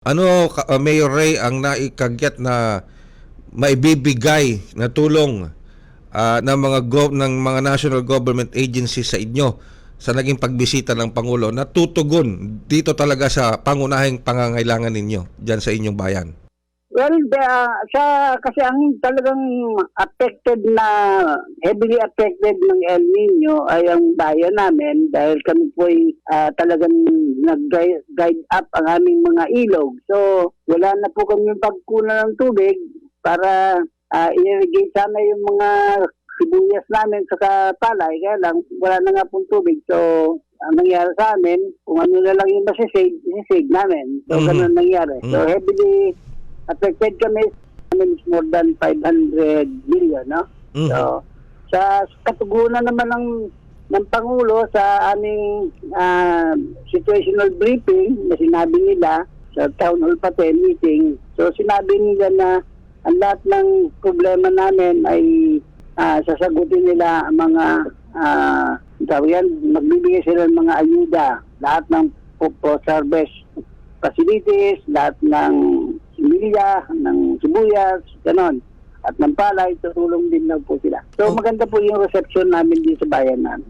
Ano, uh, Mayor Ray, ang naikagyat na maibibigay na tulong ah, ng mga gov- ng mga national government agencies sa inyo sa naging pagbisita ng Pangulo na tutugon dito talaga sa pangunahing pangangailangan ninyo diyan sa inyong bayan? Well, the, sa kasi ang talagang affected na heavily affected ng El Nino ay ang bayan namin dahil kami po ay ah, talagang nag-guide up ang aming mga ilog. So, wala na po kami pagkunan ng tubig para uh, irrigate sana yung mga sibuyas namin sa palay. Kaya lang, wala na nga pong tubig. So, ang nangyari sa amin, kung ano na lang yung masisave, masisave namin. So, Mhm. ganun nangyari. So, Mhm. heavily affected kami. I mean, more than 500 million, no? Mhm. So, sa katugunan naman ng ng Pangulo sa aming ah, situational briefing na sinabi nila sa town hall pati meeting. So sinabi nila na ang lahat ng problema namin ay ah, sasagutin nila ang mga tawag yan, magbibigay sila ng mga ayuda. Lahat ng post-harvest facilities, lahat ng similya, ng sibuyas, ganon. At ng palay, tutulong din daw po sila. So maganda po yung reception namin dito sa bayan namin.